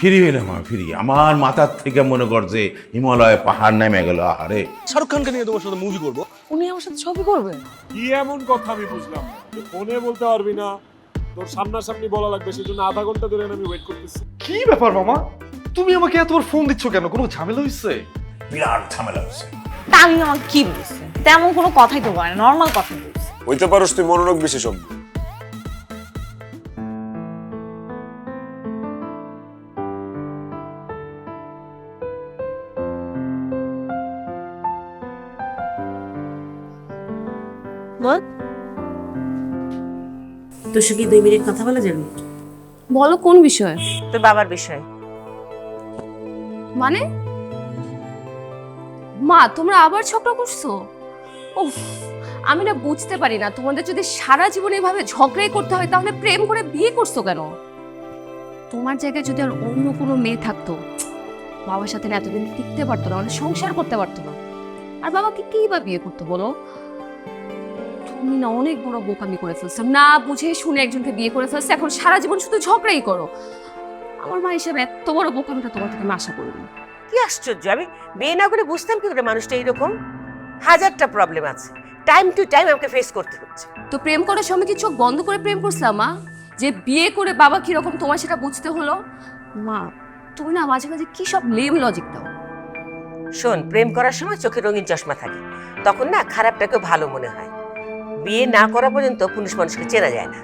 ফিরি আমি ফিরি। আমার মাথার থেকে মনে কর যে হিমালয় পাহাড় নেমে গেল আরে শাহরুখ খানকে নিয়ে তোমার সাথে মুভি করব। উনি আমার সাথে ছবি করবে? কি এমন কথা আমি বুঝলাম ফোনে বলতে পারবি না। তোর সামনাসামনি বলা লাগবে সেজন্য আধা ঘণ্টা ধরে আমি ওয়েট করতেছি। কি ব্যাপার মামা? তুমি আমাকে এতবার ফোন দিচ্ছ কেন? কোনো ঝামেলা হয়েছে বিরাট ঝামেলা হচ্ছে তা আমি আমার কি বলছি? তেমন কোনো কথাই তো বলে নর্মাল কথা বলছি। হইতে পারোস তুই মনোরোগ বিশেষজ্ঞ। বল। তোর সঙ্গে দুই মিনিট কথা বলা যাবে? বলো কোন বিষয়ে? তোর বাবার বিষয়ে। মানে? মা, তোমরা আবার ঝগড়া করছ? উফ, আমি না বুঝতে পারি না। তোমাদের যদি সারা জীবন এভাবে ঝগড়াই করতে হয়, তাহলে প্রেম করে বিয়ে করছ কেন? তোমার জায়গায় যদি আর অন্য কোনো মেয়ে থাকতো, বাবার সাথে না এতদিন টিকতে পারতো না মানে সংসার করতে পারতো না। আর বাবাকে কি বা বিয়ে করতো বলো? তুমি না অনেক বড় বোকামি করে ফেলছো। না বুঝে শুনে একজনকে বিয়ে করে ফেলছো, এখন সারা জীবন শুধু ঝগড়াই করো। আমার মা হিসাবে এত বড় বোকামিটা তোমার থেকে আমি আশা করিনি। কি আশ্চর্য? আমি বিয়ে না করে বুঝতাম কি করে মানুষটা এইরকম? হাজারটা প্রবলেম আছে। টাইম টু টাইম আমাকে ফেস করতে হচ্ছে। তো প্রেম করার সময় কি চোখ বন্ধ করে প্রেম করছিলাম মা? যে বিয়ে করে বাবা কীরকম তোমার সেটা বুঝতে হলো? মা তুমি না মাঝে মাঝে কি সব লেম লজিক দাও? শোন প্রেম করার সময় চোখে রঙিন চশমা থাকে। তখন না খারাপটাকে ভালো মনে হয়। বিয়ে না করা পর্যন্ত পুরুষ মানুষকে চেনা যায় না।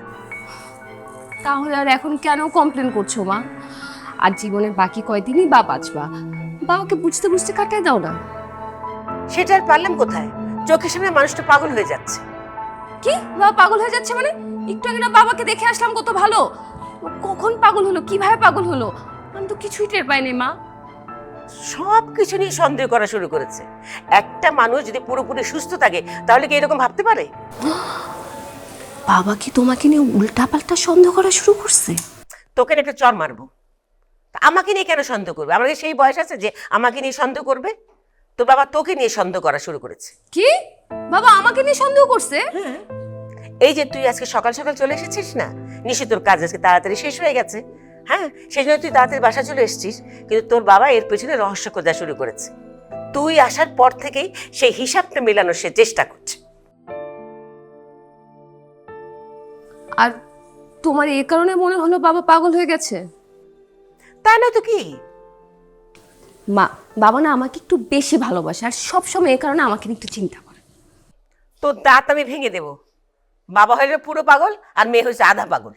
তাহলে আর এখন কেন কমপ্লেন করছ মা? আর জীবনের বাকি কয়দিনই বা বাঁচবা। বাবাকে বুঝতে বুঝতে কাটায় দাও না। সেটা আর পারলাম কোথায়? চোখের সামনে মানুষটা পাগল হয়ে যাচ্ছে। কি? বাবা পাগল হয়ে যাচ্ছে মানে? একটু আগে না বাবাকে দেখে আসলাম কত ভালো। ও কখন পাগল হলো? কীভাবে পাগল হলো? আমি তো কিছুই টের পাইনি মা। সব কিছু নিয়ে সন্দেহ করা শুরু করেছে। একটা মানুষ যদি পুরোপুরি সুস্থ থাকে তাহলে কি এরকম ভাবতে পারে? বাবা কি তোমাকে নিয়ে উল্টাপাল্টা সন্দেহ করা শুরু করছে? তোকে একটা চর মারবো। আমাকে নিয়ে কেন সন্দেহ করবে? আমাকে সেই বয়স আছে যে আমাকে নিয়ে সন্দেহ করবে? তোর বাবা তোকে নিয়ে সন্দেহ করা শুরু করেছে। কি? বাবা আমাকে নিয়ে সন্দেহ করছে? এই যে তুই আজকে সকাল সকাল চলে এসেছিস না? নিশ্চয়ই তোর কাজ আজকে তাড়াতাড়ি শেষ হয়ে গেছে। হ্যাঁ সেই জন্য তুই তাড়াতাড়ি বাসা চলে এসেছিস কিন্তু তোর বাবা এর পেছনে রহস্য খোঁজা শুরু করেছে। তুই আসার পর থেকেই সেই হিসাবটা মেলানোর সে চেষ্টা করছে। আর তোমার এই কারণে মনে হলো বাবা পাগল হয়ে গেছে? তা না তো কি? মা বাবা না আমাকে একটু বেশি ভালোবাসে আর সবসময় এই কারণে আমাকে নিয়ে একটু চিন্তা করে। তোর দাঁত আমি ভেঙে দেব। বাবা হয়ে যাবে পুরো পাগল আর মেয়ে হয়েছে আধা পাগল।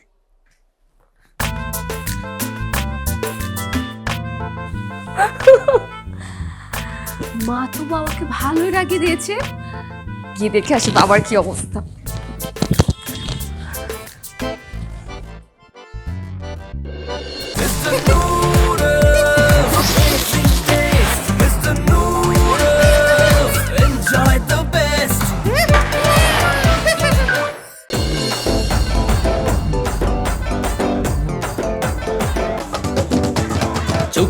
মা তো বাবাকে ভালোই রাগিয়ে দিয়েছে। গিয়ে দেখে আসি বাবার কি অবস্থা।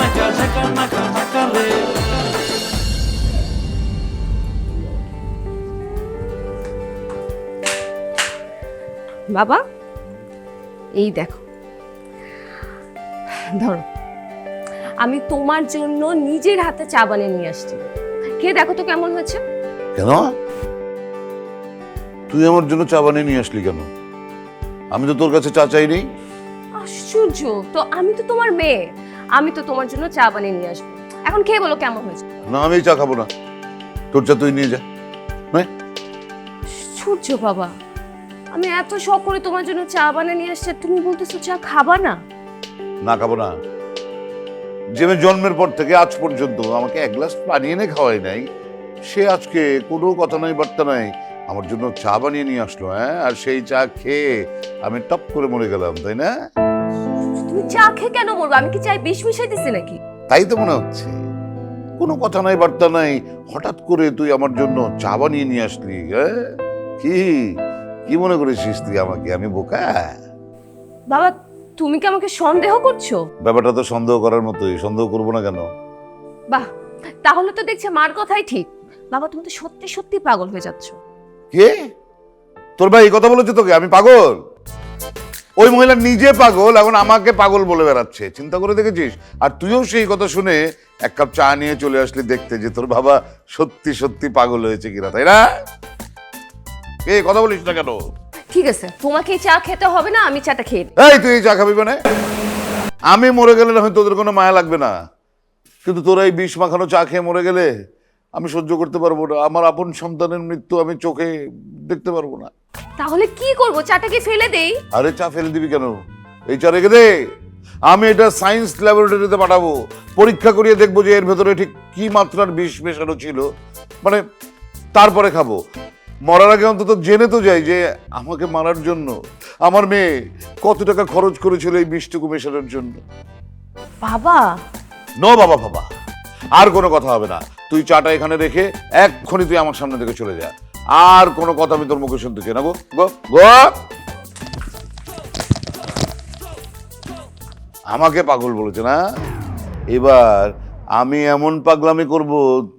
নকা ঝকা নকা নকা রে বাবা, এই দেখো। ধরো, আমি তোমার জন্য নিজের হাতে চা বানিয়ে নিয়ে আসছি। খেয়ে দেখো তো কেমন হয়েছে। কেন? তুই আমার জন্য চা বানিয়ে নিয়ে আসলি কেন? আমি তো তোর কাছে চা চাইনি। আশ্চর্য তো আমি তো তোমার মেয়ে। আমি তো তোমার জন্য চা বানিয়ে নিয়ে আসব। এখন খেয়ে বলো কেমন হয়েছে? না আমি চা খাব না। তোর চা তুই নিয়ে যা। আশ্চর্য বাবা। আমি এত শখ করে তোমার জন্য চা বানিয়ে নিয়ে আসছি তুমি বলতেছো চা খাবা না? না খাব না। যে জন্মের পর থেকে আজ পর্যন্ত আমাকে এক গ্লাস পানি এনে খাওয়াই নাই। সে আজকে কোনো কথা নাই বার্তা নাই। আমার জন্য চা বানিয়ে নিয়ে আসলো হ্যাঁ? আর সেই চা খেয়ে আমি টপ করে মরে গেলাম তাই না? তুমি চা খেয়ে কেন মরবে? আমি কি চাই বিষ মিশাই দিছি নাকি? তাই তো মনে হচ্ছে। কোনো কথা নাই বার্তা নাই। হঠাৎ করে তুই আমার জন্য চা বানিয়ে নিয়ে আসলি হ্যাঁ? কি? কি মনে করেছিস তুই আমাকে? আমি বোকা? বাবা তুমি কি আমাকে সন্দেহ করছ? ব্যাপারটা তো সন্দেহ করার মতোই। সন্দেহ করব না কেন? বাহ তাহলে তো দেখছি মার কথাই ঠিক। বাবা তুমি তো সত্যি সত্যি পাগল হয়ে যাচ্ছ। কে? তোর ভাই এই কথা বলেছে তোকে? আমি পাগল? ওই মহিলা নিজে পাগল এখন আমাকে পাগল বলে বেড়াচ্ছে। চিন্তা করে দেখেছিস? আর তুইও সেই কথা শুনে এক কাপ চা নিয়ে চলে আসলি দেখতে যে তোর বাবা সত্যি সত্যি পাগল হয়েছে কিনা তাই না? কে কথা বলিস না কেন? ঠিক আছে তোমাকে চা খেতে হবে না আমি চাটা খেয়ে নিই। এই তুই এই চা খাবি মানে? আমি মরে গেলে না হয় তোদের কোনো মায়া লাগবে না? কিন্তু তোরা এই বিষ মাখানো চা খেয়ে মরে গেলে আমি সহ্য করতে পারব না আমার আপন সন্তানের মৃত্যু আমি চোখে দেখতে পারব না। তাহলে কি করব? চাটাকে ফেলে দেই। আরে চা ফেলে দিবি কেন? এই চা রেখে দে। আমি এটা সায়েন্স ল্যাবরেটরিতে পাঠাবো। পরীক্ষা করিয়ে দেখব যে এর ভেতরে ঠিক কি মাত্রার বিষ মেশানো ছিল। মানে তারপরে খাব। মরার আগে অন্তত জেনে তো যাই যে আমাকে মারার জন্য আমার মেয়ে কত টাকা খরচ করেছিল এই বিষটুকু মেশানোর জন্য। বাবা! নো বাবা বাবা। আর কোনো কথা হবে না। তুই চাটা এখানে রেখে এক্ষুনি তুই আমার সামনে থেকে চলে যা। আর কোনো কথা আমি তোর মুখে শুনতে চাই না, গো। গো গো। আমাকে পাগল বলেছে না? এবার আমি এমন পাগলামি করব,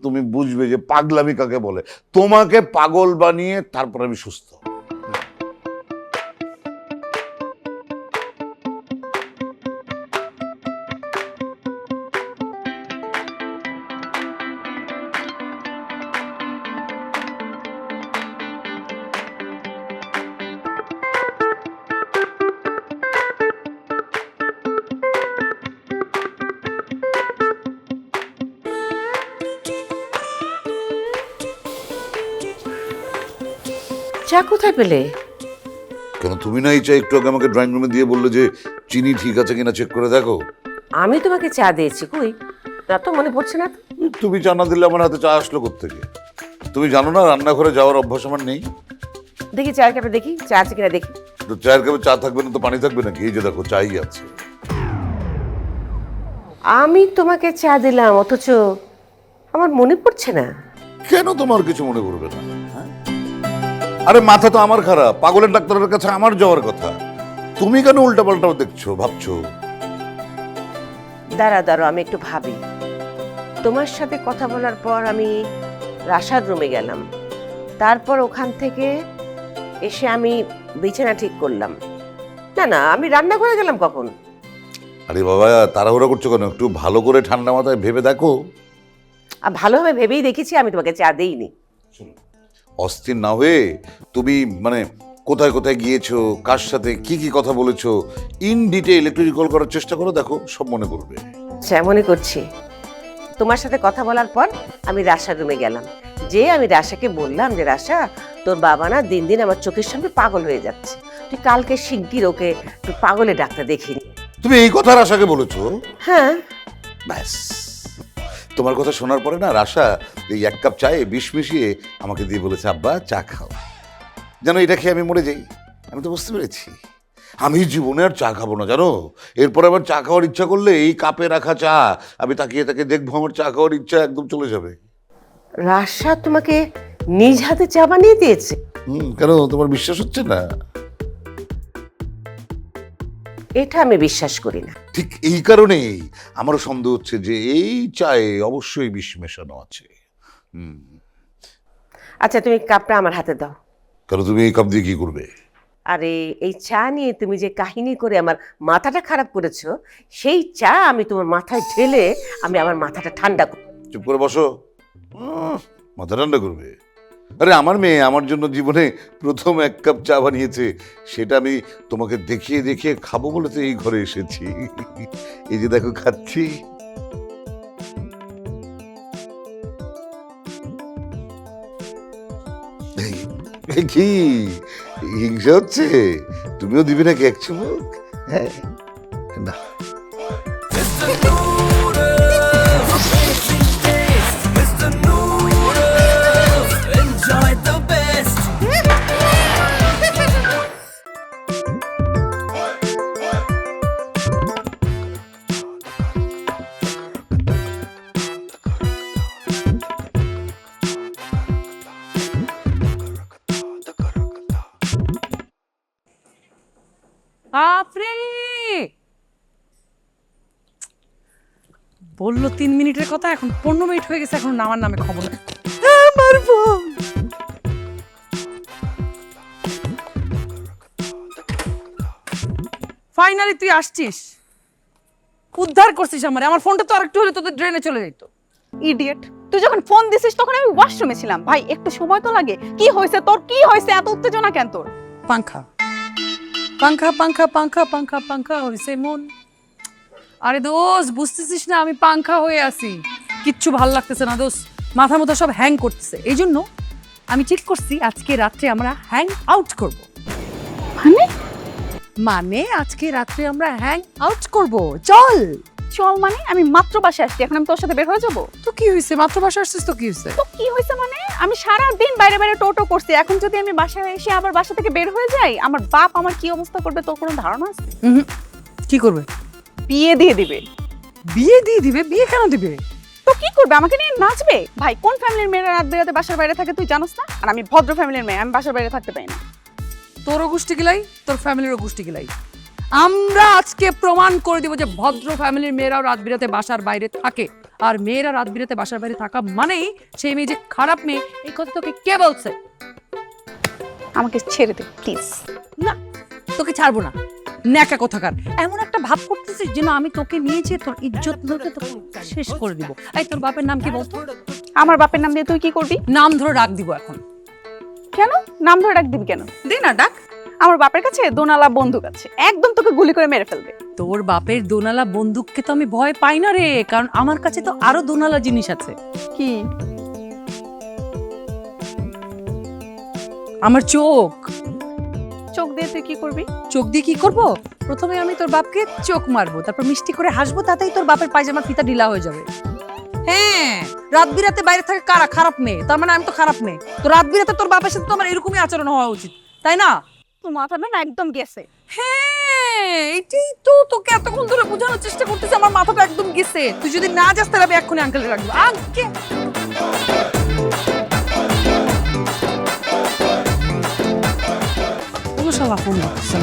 তুমি বুঝবে যে পাগলামি কাকে বলে। তোমাকে পাগল বানিয়ে তারপর আমি সুস্থ। কোথায় পেলে? কেন তুমি না এই চা একটু আগে আমাকে ড্রয়িং রুমে দিয়ে বললে যে চিনি ঠিক আছে কিনা চেক করে দেখো? আমি তোমাকে চা দিয়েছি কই? তা তো মনে পড়ছে না। তুমি জানা দিলে আমার হাতে চা আসলো থেকে তুমি জানো না রান্নাঘরে যাওয়ার অভ্যাস আমার নেই? দেখি চায়ের কাপে দেখি চা আছে কিনা দেখি। তো চায়ের কাপে চা থাকবে না তো পানি থাকবে নাকি? এই যে দেখো চাই আছে। আমি তোমাকে চা দিলাম অথচ আমার মনে পড়ছে না। কেন তোমার কিছু মনে পড়বে না? হ্যাঁ? আরে মাথা তো আমার খারাপ। পাগলের ডাক্তারের কাছে আমার যাওয়ার কথা। তুমি কেন উল্টা পাল্টা দেখছ ভাবছ? দাঁড়া দাঁড়ো আমি একটু ভাবি। তোমার সাথে কথা বলার পর আমি রাসার রুমে গেলাম। তারপর ওখান থেকে এসে আমি বিছানা ঠিক করলাম। না না আমি রান্না করে গেলাম কখন? আরে বাবা তাড়াহুড়া করছ কেন? একটু ভালো করে ঠান্ডা মাথায় ভেবে দেখো। আর ভালোভাবে ভেবেই দেখেছি আমি তোমাকে চা দেইনি। অস্থির না হয়ে তুমি মানে কোথায় কোথায় গিয়েছো কার সাথে কি কি কথা বলেছ ইন ডিটেইল একটু রিকল করার চেষ্টা করো দেখো সব মনে করবে আচ্ছা মনে করছি। তোমার সাথে কথা বলার পর আমি রাশার রুমে গেলাম। যে আমি রাশাকে বললাম যে রাশা তোর বাবা না দিন দিন আমার চোখের সামনে পাগল হয়ে যাচ্ছে। তুই কালকে শিগগির ওকে একটু পাগলের ডাক্তার দেখিনি তুমি এই কথার আশাকে বলেছ? হ্যাঁ। ব্যাস। তোমার কথা শোনার পরে না রাশা এই এক কাপ চায়ে বিষ মিশিয়ে আমাকে দিয়ে বলেছে আব্বা চা খাও। যেন এটা খেয়ে আমি মরে যাই। আমি তো বুঝতে পেরেছি। আমি জীবনে আর চা খাব না জানো? এরপর আবার চা খাওয়ার ইচ্ছা করলে এই কাপে রাখা চা আমি তাকিয়ে তাকে দেখব আমার চা খাওয়ার ইচ্ছা একদম চলে যাবে। রাশা তোমাকে নিজ হাতে চা বানিয়ে দিয়েছে? হুম কেন? তোমার বিশ্বাস হচ্ছে না? এটা আমি বিশ্বাস করি না। ঠিক এই কারণেই আমারও সন্দেহ হচ্ছে যে এই চায়ে অবশ্যই বিষ মেশানো আছে। আচ্ছা তুমি কাপটা আমার হাতে দাও। কেন তুমি এই কাপ দিয়ে কি করবে? আরে এই চা নিয়ে তুমি যে কাহিনী করে আমার মাথাটা খারাপ করেছ সেই চা আমি তোমার মাথায় ঢেলে আমি আমার মাথাটা ঠান্ডা করব চুপ করে বসো। মাথা ঠান্ডা করবে। আরে, আমার মেয়ে আমার জন্য জীবনে প্রথম এক কাপ চা বানিয়েছে। সেটা আমি তোমাকে দেখিয়ে দেখিয়ে খাব বলে তো এই ঘরে এসেছি। এই যে দেখো, খাচ্ছি। কি? হিংসা হচ্ছে? তুমিও দিবি নাকি এক চুমুক? হ্যাঁ। বলল তিন মিনিটের কথা এখন পনেরো মিনিট হয়ে গেছে এখন আমার নামে খবর আমার ফোন ফাইনালি তুই আসছিস। উদ্ধার করছিস আমার। আমার ফোনটা তো আরেকটু হলে তোদের ড্রেনে চলে যেত ইডিয়েট তুই যখন ফোন দিছিস তখন আমি ওয়াশরুমে ছিলাম। ভাই একটু সময় তো লাগে। কি হয়েছে তোর? কি হয়েছে? এত উত্তেজনা কেন তোর? পাংখা। পাংখা পাংখা পাংখা পাংখা পাংখা হয়েছে মন। আরে দোষ বুঝতেছিস না আমি পাংখা হয়ে আছি। কিচ্ছু ভালো লাগতেছে না দোষ মাথা মতো সব হ্যাং করতেছে। এই জন্য আমি ঠিক করছি আজকে রাত্রে আমরা হ্যাং আউট করব। মানে? মানে আজকে রাত্রে আমরা হ্যাং আউট করব। চল! চল মানে? আমি মাত্র বাসে আসছি এখন আমি তোর সাথে বের হয়ে যাব? তো কি হয়েছে মাত্র বাসা আসছিস তো কি হয়েছে তো কি হয়েছে মানে? আমি সারা দিন বাইরে বাইরে টোটো করছি এখন যদি আমি বাসায় এসে আবার বাসা থেকে বের হয়ে যাই আমার বাপ আমার কি অবস্থা করবে তোর কোনো ধারণা আছে? কি করবে? বিয়ে দিয়ে দিবে। বিয়ে দিয়ে দিবে? বিয়ে কেন দিবে? তো কি করবে? আমাকে নিয়ে নাচবে? ভাই কোন ফ্যামিলির মেয়েরা রাত বেরাতে বাসার বাইরে থাকে তুই জানোস না? আর আমি ভদ্র ফ্যামিলির মেয়ে আমি বাসার বাইরে থাকতে পারি না। তোরও গোষ্ঠী গিলাই তোর ফ্যামিলিরও গোষ্ঠী গিলাই। আমরা আজকে প্রমাণ করে দিব যে ভদ্র ফ্যামিলির মেয়েরাও রাত বিরাতে বাসার বাইরে থাকে। আর মেয়েরা রাত বিরাতে বাসার বাইরে থাকা মানেই সেই মেয়ে যে খারাপ মেয়ে এই কথা তোকে কে বলছে? আমাকে ছেড়ে দে প্লিজ না তোকে ছাড়বো না। ন্যাকা কোথাকার। এমন একটা ভাব করতেছিস যেন আমি তোকে নিয়েছি তোর ইজ্জত লুটে তোকে শেষ করে দিব। এই তোর বাপের নাম কি বলতো আমার বাপের নাম দিয়ে তুই কি করবি? নাম ধরে ডাক দিব এখন। কেন? নাম ধরে ডাক দিবি কেন? দে না ডাক। আমার বাপের কাছে দোনালা বন্দুক আছে। একদম তোকে গুলি করে মেরে ফেলবে। তোর বাপের দোনালা বন্দুককে তো আমি ভয় পাই না রে কারণ আমার কাছে তো আরও দোনালা জিনিস আছে। কি? আমার চোখ। চোখ দিয়ে তুই কি করবি? চোখ দিয়ে কি করব? প্রথমে আমি তোর বাপকে চোখ মারবো তারপর মিষ্টি করে হাসবো তাতেই তোর বাপের পায়জামার ফিতা ঢিলা হয়ে যাবে। হ্যাঁ রাত বিরাতে বাইরে থাকে কারা? খারাপ মেয়ে। তার মানে আমি তো খারাপ মেয়ে। তো রাত বিরাতে তোর বাপের সাথে তো আমার এরকমই আচরণ হওয়া উচিত তাই না? তোর মাথাটা না একদম গেছে। হ্যাঁ এটাই তো তোকে এতক্ষণ ধরে বোঝানোর চেষ্টা করতেছে আমার মাথাটা একদম গেছে। তুই যদি না যাস তাহলে আমি এক্ষুনি আঙ্কেলে রাখব আঙ্কে ফোন করতেছে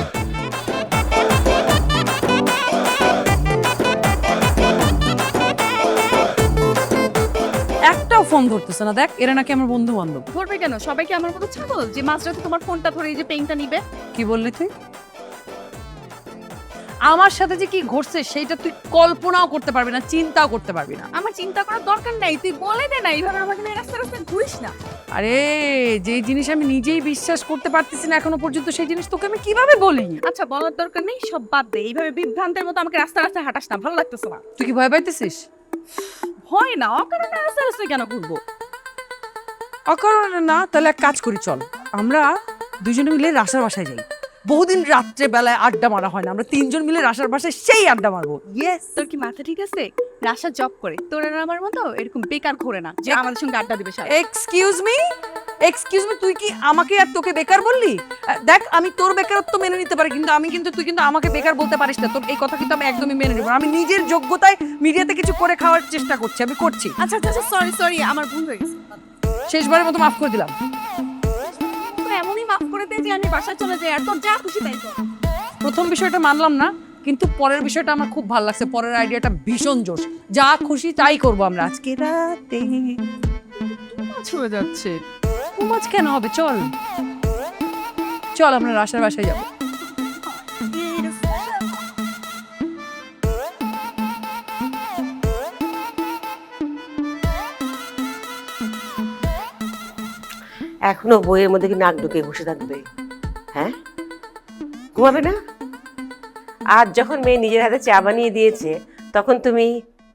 একটাও ফোন ধরতেছে না। দেখ এরা নাকি আমার বন্ধু বান্ধব ধরবে কেন? সবাইকে আমার মতো ছাগল? যে মাঝরাতে তোমার ফোনটা ধরে এই যে পেইনটা নিবে? কি বললি তুই? আমার সাথে যে কি ঘটছে সেইটা তুই কল্পনাও করতে পারবি না চিন্তাও করতে পারবি না। আমার চিন্তা করার দরকার নাই তুই বলে দে না এইভাবে আমাকে নিয়ে রাস্তা রাস্তায় ঘুরিস না। আরে যে জিনিস আমি নিজেই বিশ্বাস করতে পারতেছি না এখনও পর্যন্ত সেই জিনিস তোকে আমি কীভাবে বলি? আচ্ছা বলার দরকার নেই সব বাদ দে এইভাবে বিভ্রান্তের মতো আমাকে রাস্তা রাস্তায় হাঁটাস না ভালো লাগতেছে না। তুই কি ভয় পাইতেছিস? হয় না অকারণে রাস্তা রাস্তায় কেন ঘুরবো? অকারণে না তাহলে এক কাজ করি চল। আমরা দুজনে মিলে রাসার বাসায় যাই। বহুদিন রাত্রে বেলায় আড্ডা মারা হয় না। আমরা তিনজন মিলে রাশার বাসায় সেই আড্ডা মারবো। ইয়েস তোর কি মাথা ঠিক আছে? রাশা জব করে। তোর আর আমার মতো এরকম বেকার ঘোরে না যে আমাদের সঙ্গে আড্ডা দিবে সারা এক্সকিউজ মি এক্সকিউজ মি তুই কি আমাকে আর তোকে বেকার বললি? দেখ আমি তোর বেকারত্ব মেনে নিতে পারি কিন্তু আমি কিন্তু তুই কিন্তু আমাকে বেকার বলতে পারিস না। তোর এই কথা কিন্তু আমি একদমই মেনে নেব আমি নিজের যোগ্যতায় মিডিয়াতে কিছু করে খাওয়ার চেষ্টা করছি আমি করছি। আচ্ছা আচ্ছা সরি সরি আমার ভুল হয়ে গেছে। শেষবারের মতো মাফ করে দিলাম। মাফ করে দে যে আমি বাসা চলে যাই আর তোর যা খুশি তাই কর। প্রথম বিষয়টা মানলাম না কিন্তু পরের বিষয়টা আমার খুব ভালো লাগছে। পরের আইডিয়াটা ভীষণ জোশ। যা খুশি তাই করব আমরা আজকে রাতে। ছুঁয়ে যাচ্ছে। ঘুমাজ কেন হবে? চল। চল আমরা রাশার বাসায় যাব। এখনও বইয়ের মধ্যে কি নাক ঢুকে বসে থাকবে? হ্যাঁ? ঘুমাবে না? আজ যখন মেয়ে নিজের হাতে চা বানিয়ে দিয়েছে তখন তুমি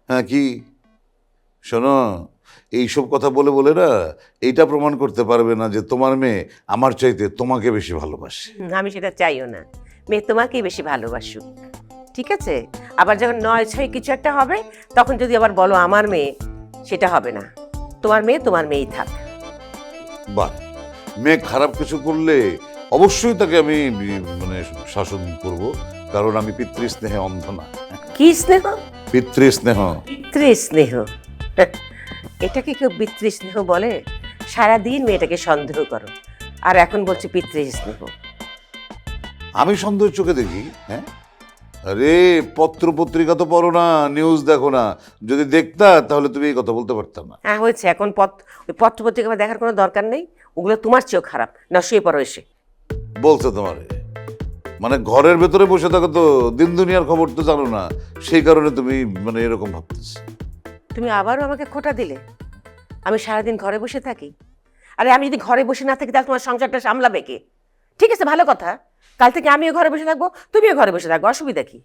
হ্যাঁ কি? শোনো এইসব কথা বলে বলে না এইটা প্রমাণ করতে পারবে না যে তোমার মেয়ে আমার চাইতে তোমাকে বেশি ভালোবাসে। আমি সেটা চাইও না। মেয়ে তোমাকেই বেশি ভালোবাসুক ঠিক আছে? আবার যখন নয় ছয় কিছু একটা হবে তখন যদি আবার বলো আমার মেয়ে সেটা হবে না। তোমার মেয়ে তোমার মেয়েই থাক। বাহ মেয়ে খারাপ কিছু করলে অবশ্যই তাকে আমি মানে শাসন করব। কারণ আমি পিতৃস্নেহে অন্ধ না। কি স্নেহ? পিতৃস্নেহ। পিতৃস্নেহ। এটাকে কেউ পিতৃস্নেহ বলে? সারাদিন মেয়েটাকে সন্দেহ করো। আর এখন বলছে পিতৃস্নেহ। আমি সন্দেহ চোখে দেখি হ্যাঁ? আরে পত্র পত্রিকা তো পড়ো না নিউজ দেখো না। যদি দেখতা তাহলে তুমি এই কথা বলতে পারতাম না। হ্যাঁ হয়েছে। এখন পত্র ওই পত্রপত্রিকা দেখার কোনো দরকার নেই? ওগুলো তোমার চেয়েও খারাপ। না শুয়ে পড়ো এসে। বলছে তোমারে। মানে ঘরের ভেতরে বসে থাকো তো দিন দুনিয়ার খবর তো জানো না। সেই কারণে তুমি মানে এরকম ভাবতেছ। তুমি আবারও আমাকে খোটা দিলে? আমি সারাদিন ঘরে বসে থাকি? আরে আমি যদি ঘরে বসে না থাকি তাহলে তোমার সংসারটা সামলাবে কে? ঠিক আছে ভালো কথা। কাল থেকে আমিও ঘরে বসে থাকব তুমিও ঘরে বসে থাকব অসুবিধা কি?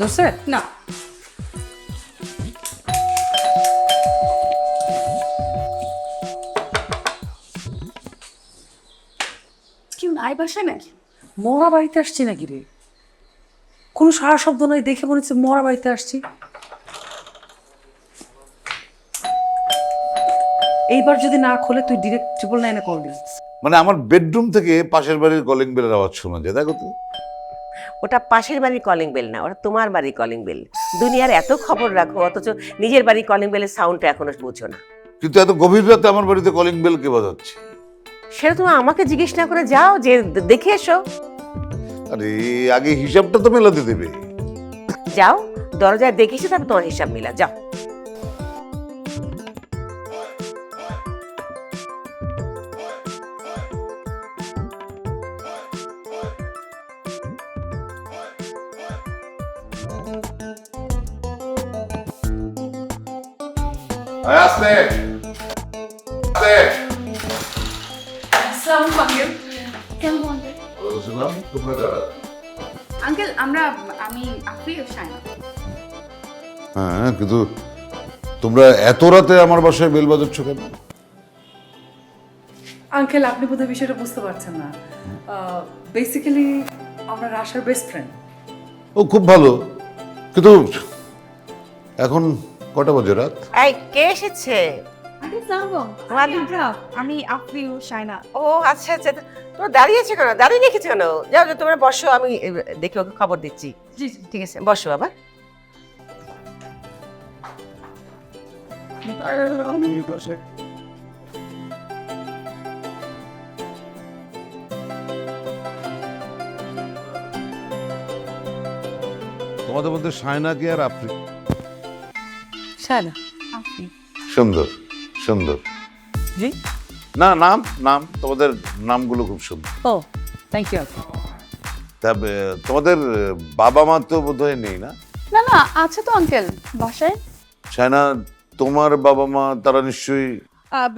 দোষে না কেউ নাই বাসায় নাকি? মরা বাড়িতে আসছি নাকি রে? কোনো সারা শব্দ নয় দেখে মনে হচ্ছে মরা বাড়িতে আসছি। এইবার যদি না খোলে তুই ডিরেক্ট ট্রিপল নাইনে কল দিস মানে আমার বেডরুম থেকে পাশের বাড়ির কলিং বেলের আওয়াজ শোনা যায় দেখো তো। ওটা পাশের বাড়ির কলিং বেল না ওটা তোমার বাড়ির কলিং বেল দুনিয়ার এত খবর রাখো অথচ নিজের বাড়ির কলিং বেলের সাউন্ডটা এখনও বুঝো না। কিন্তু এত গভীর রাতে আমার বাড়িতে কলিং বেল কে বাজাচ্ছে? সেটা তুমি আমাকে জিজ্ঞেস না করে যাও যে দেখে এসো। আরে আগে হিসাবটা তো মেলাতে দেবে। যাও দরজায় দেখেছি তারপর তোমার হিসাব মিলা যাও। আমি আপনি শাইনা হ্যাঁ কিন্তু তোমরা এত রাতে আমার বাসায় বেল বাজাচ্ছ কেন? আঙ্কেল আপনি বোধহয় বিষয়টা বুঝতে পারছেন না। বেসিক্যালি আমরা রাশার বেস্ট ফ্রেন্ড ও খুব ভালো। কিন্তু এখন কটা বাজে রাত? এই কে এসেছে। আমি আপনি শাইনা। ও আচ্ছা আচ্ছা তোমরা দাঁড়িয়েছো কেন? দাঁড়িয়ে রেখেছো কেন? যাও যাও, তোমরা বসো আমি দেখে ওকে খবর দিচ্ছি। জি ঠিক আছে বসো আবার তোমাদের মধ্যে সায়নাকে আর আপনি শায়না আপনি সুন্দর। সুন্দর। জি। না নাম নাম তোমাদের নামগুলো খুব সুন্দর। ও থ্যাংক ইউ তবে তোমাদের বাবা মা তো বোধহয় নেই না? না না আছে তো আঙ্কেল বাসায়। সায়না তোমার বাবা মা তারা নিশ্চয়ই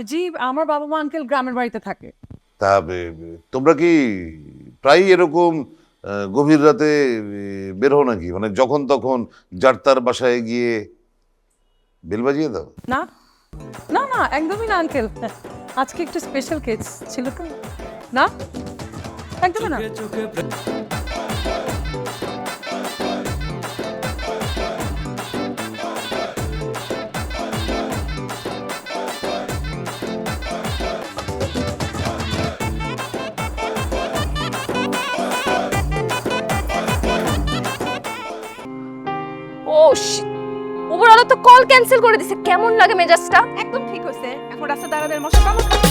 জি আমার বাবা মা আঙ্কেল গ্রামের বাড়িতে থাকে। তা বে- বে- তোমরা কি প্রায় এরকম গভীর রাতে বের হও নাকি? মানে যখন তখন যার তার বাসায় গিয়ে বেল বাজিয়ে দাও? না। না না, একদমই না আঙ্কেল আজকে একটু স্পেশাল কেস ছিল তো। না? একদমই না। চোখে চোখে প্রেম ও ওভারঅল তো কল ক্যান্সেল করে দিছে। কেমন লাগে মেজাজটা? দাঁড়াদের মশা কামড়